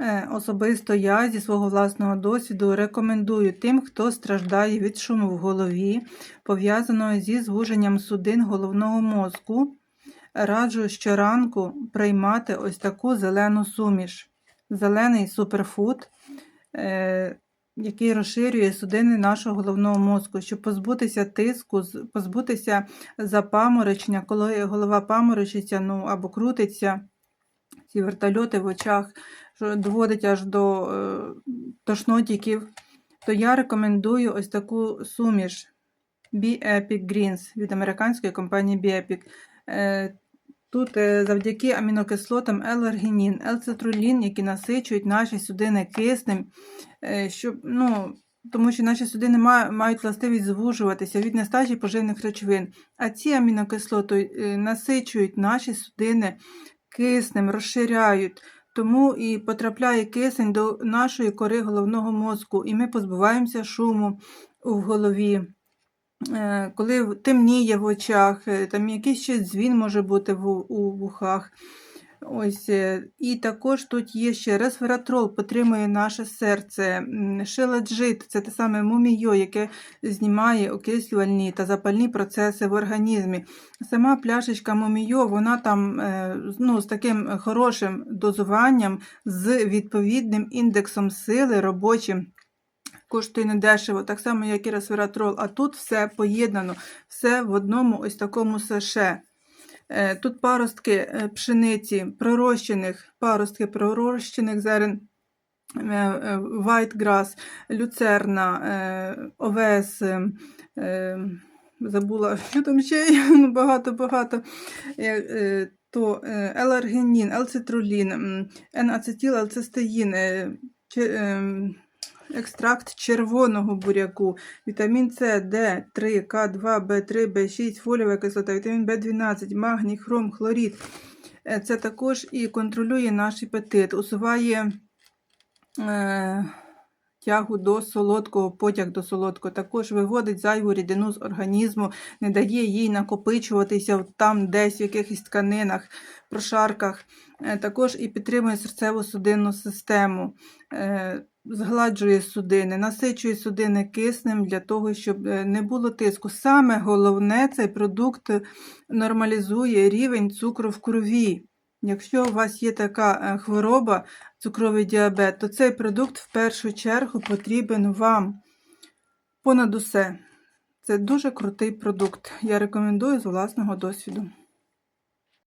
Е, Особисто я зі свого власного досвіду рекомендую тим, хто страждає від шуму в голові, пов'язаного зі звуженням судин головного мозку. Раджу щоранку приймати ось таку зелену суміш. Зелений суперфуд, е, який розширює судини нашого головного мозку, щоб позбутися тиску, позбутися запаморочення, коли голова паморочиться ну, або крутиться, ці вертольоти в очах, що доводить аж до е, тошнотіків, то я рекомендую ось таку суміш B-Epic Greens від американської компанії B-Epic. Е, Тут е, завдяки амінокислотам L-аргінін, L-цитрулін, які насичують наші судини киснем, е, щоб, ну, тому що наші судини мають властивість звужуватися від нестачі поживних речовин. А ці амінокислоти е, насичують наші судини киснем, розширяють. Тому і потрапляє кисень до нашої кори головного мозку, і ми позбуваємося шуму в голові. Е, Коли темніє в очах, е, там якийсь ще дзвін може бути у вухах. Ось, е, і також тут є ще ресвератрол, підтримує наше серце, м, шеладжит, це те саме мумійо, яке знімає окислювальні та запальні процеси в організмі. Сама пляшечка мумійо, вона там е, ну, з таким хорошим дозуванням, з відповідним індексом сили робочим. Коштує недешево, так само, як і ресвератрол. А тут все поєднано, все в одному ось такому саше. Е, Тут паростки е, пшениці, пророщених, паростки пророщених зерен, е, е, люцерна, овес, забула, що там ще ну, багато-багато. Е, То е, еларгінін, елцитрулін, м, N-ацетил, елцистеїн, екстракт червоного буряку, вітамін С, Д, 3, К2, Б3, Б6, фоліова кислота, вітамін В12, магній, хром, хлорід. Е, Це також і контролює наш апетит, усуває е, тягу до солодкого, потяг до солодкого, також виводить зайву рідину з організму, не дає їй накопичуватися там десь в якихось тканинах, прошарках. Е, Також і підтримує серцево-судинну систему, е, згладжує судини, насичує судини киснем для того, щоб е, не було тиску. Саме головне, цей продукт нормалізує рівень цукру в крові. Якщо у вас є така е, хвороба, цукровий діабет, то цей продукт в першу чергу потрібен вам понад усе. Це дуже крутий продукт. Я рекомендую з власного досвіду.